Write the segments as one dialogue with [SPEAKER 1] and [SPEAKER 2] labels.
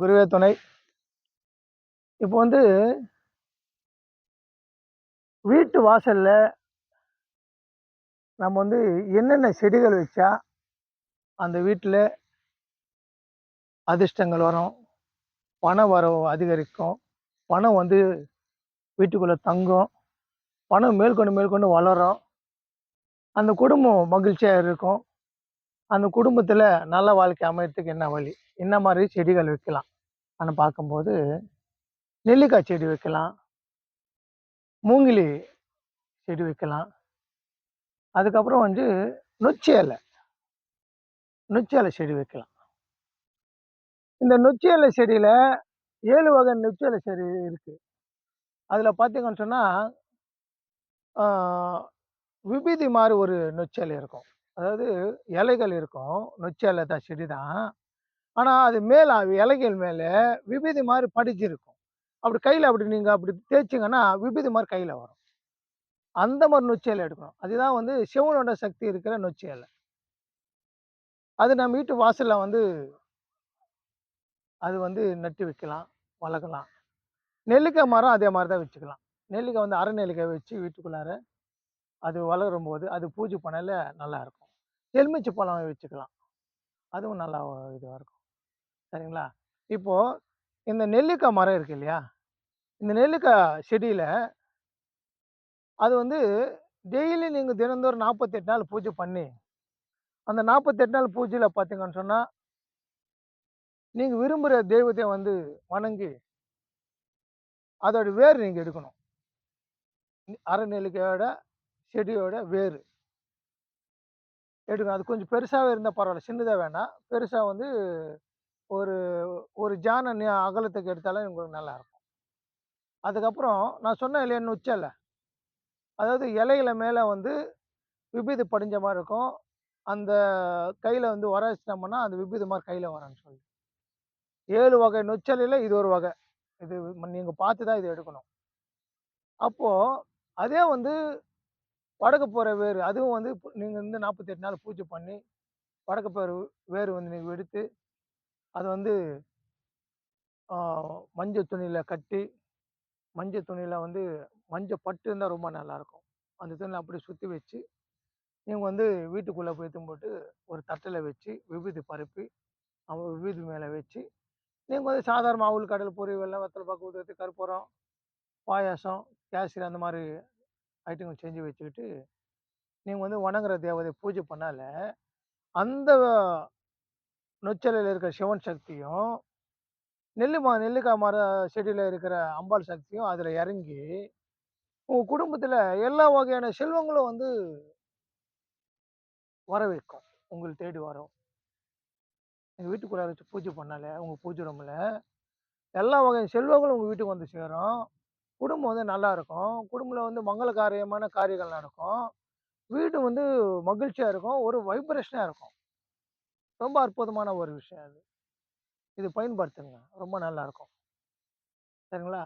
[SPEAKER 1] குருவே துணை. இப்போ வந்து வீட்டு வாசலில் நம்ம வந்து என்னென்ன செடிகள் வச்சா அந்த வீட்டில் அதிர்ஷ்டங்கள் வரும் பண வரவு அதிகரிக்கும் பணம் வந்து வீட்டுக்குள்ளே தங்கும் பணம் மேற்கொண்டு மேற்கொண்டு வளரும். அந்த குடும்பம் மகிழ்ச்சியாக இருக்கும். அந்த குடும்பத்தில் நல்ல வாழ்க்கை அமையறதுக்கு என்ன வழி? என்ன மாதிரி செடிகள் வைக்கலாம்? அப்படின்னு பார்க்கும்போது நெல்லிக்காய் செடி வைக்கலாம். மூங்கிலி செடி வைக்கலாம். அதுக்கப்புறம் வந்து நொச்சி இலை நொச்சி இலை செடி வைக்கலாம். இந்த நொச்சி இலை செடியில் ஏழு வகை நொச்சி இலை செடி இருக்குது அதில் பார்த்தீங்கன்னு சொன்னால் விபீதி மாதிரி ஒரு நொச்சி இலை இருக்கும். அதாவது இலைகள் இருக்கும். நொச்சி இலை தான் செடி தான். ஆனால் அது மேலே இலைகள் மேலே விபீதி மாதிரி படிச்சிருக்கும் அப்படி கையில் அப்படி நீங்கள் அப்படி தேய்ச்சிங்கன்னா விபீதி மாதிரி கையில் வரும். அந்த மாதிரி நொச்சி இலை எடுக்கணும். அதுதான் வந்து சிவனோட சக்தி இருக்கிற நொச்சி இலை. அது நம்ம வீட்டு வாசலில் வந்து அது வந்து நட்டு வைக்கலாம் வளர்க்கலாம். நெல்லிக்காய் மரம் அதே மாதிரி தான் வச்சுக்கலாம். நெல்லிக்காய் வந்து அரை நெல்லிக்காய் வச்சு வீட்டுக்குள்ளார அது வளரும் போது அது பூஜை பண்ணல நல்லாயிருக்கும் எலுமிச்சை பழம் வச்சுக்கலாம். அதுவும் நல்லா இதுவாக இருக்கும். சரிங்களா? இப்போது இந்த நெல்லிக்காய் மரம் இருக்கு இல்லையா? இந்த நெல்லிக்காய் செடியில் அது வந்து டெய்லி நீங்கள் தினந்தோறும் நாற்பத்தெட்டு நாள் பூஜை பண்ணி அந்த நாற்பத்தெட்டு நாள் பூஜையில் பார்த்தீங்கன்னு சொன்னால் நீங்கள் விரும்புகிற தெய்வத்தை வந்து வணங்கி அதோட வேர் நீங்கள் எடுக்கணும். அரை நெல்லிக்காயோட செடியோட வேர். எடுக்கணும் அது கொஞ்சம் பெருசாகவே இருந்தால் பரவாயில்ல சின்னதாக வேணாம் பெருசாக வந்து ஒரு ஒரு ஜான அகலத்துக்கு எடுத்தாலும் உங்களுக்கு நல்லாயிருக்கும் அதுக்கப்புறம் நான் சொன்ன இல்லையா உச்சல அதாவது இலையில மேலே வந்து விபீதி படிஞ்ச மாதிரி இருக்கும். அந்த கையில் வந்து வர வச்சிட்டோம்னா அந்த விபீதி மாதிரி கையில் வரேன்னு சொல்லி. ஏழு வகை நொச்சலையில் இது ஒரு வகை. இது நீங்கள் பார்த்து தான் இது எடுக்கணும். அப்போது அதே வந்து படகு போகிற வேர். அதுவும் வந்து நீங்கள் வந்து நாற்பத்தெட்டு நாள் பூஜை பண்ணி வடக்கு போகிற வேர் வந்து நீங்கள் எடுத்து அதை வந்து மஞ்சள் துணியில் கட்டி மஞ்சள் துணியில் வந்து மஞ்சள் பட்டு இருந்தால் ரொம்ப நல்லாயிருக்கும் அந்த துணியில் அப்படி சுற்றி வச்சு நீங்கள் வந்து வீட்டுக்குள்ளே போய் போட்டு ஒரு தட்டில் வச்சு விபூதி பரப்பி அவங்க விபூதி மேலே வச்சு நீங்கள் வந்து சாதாரண அவுள் கடல் பொறி வெள்ளம் வெத்தலை பாக்கு ஊற்றி கற்பூரம் பாயாசம் கேசரி அந்த மாதிரி ஐட்டங்கள் செஞ்சு வச்சுக்கிட்டு நீங்கள் வந்து வணங்குற தேவதை பூஜை பண்ணால அந்த நொச்சலையில் இருக்கிற சிவன் சக்தியும் நெல்லு மா நெல்லிக்காய் மர செடியில் இருக்கிற அம்பாள் சக்தியும் அதில் இறங்கி உங்கள் குடும்பத்தில் எல்லா வகையான செல்வங்களும் வந்து வர வைக்கும் உங்களை தேடி வரும். எங்கள் வீட்டுக்குள்ளார வச்சு பூஜை பண்ணாலே உங்கள் பூஜை ரூமில் எல்லா வகையான செல்வங்களும் உங்கள் வீட்டுக்கு வந்து சேரும். குடும்பம் வந்து நல்லா இருக்கும். குடும்பத்தில் வந்து மங்கள காரியமான காரியங்கள் நடக்கும். வீடு வந்து மகிழ்ச்சியாக இருக்கும். ஒரு வைப்ரேஷனாக இருக்கும். ரொம்ப அற்புதமான ஒரு விஷயம் அது. இது பயன்படுத்துங்க. ரொம்ப நல்லாயிருக்கும் சரிங்களா?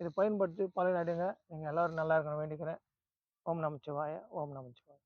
[SPEAKER 1] இது பயன்படுத்தி பழைய அடைங்க நீங்கள் எல்லோரும் நல்லா இருக்கணும் வேண்டிக்கிறேன். ஓம் நமச்சிவாய. ஓம் நமச்சிவாய.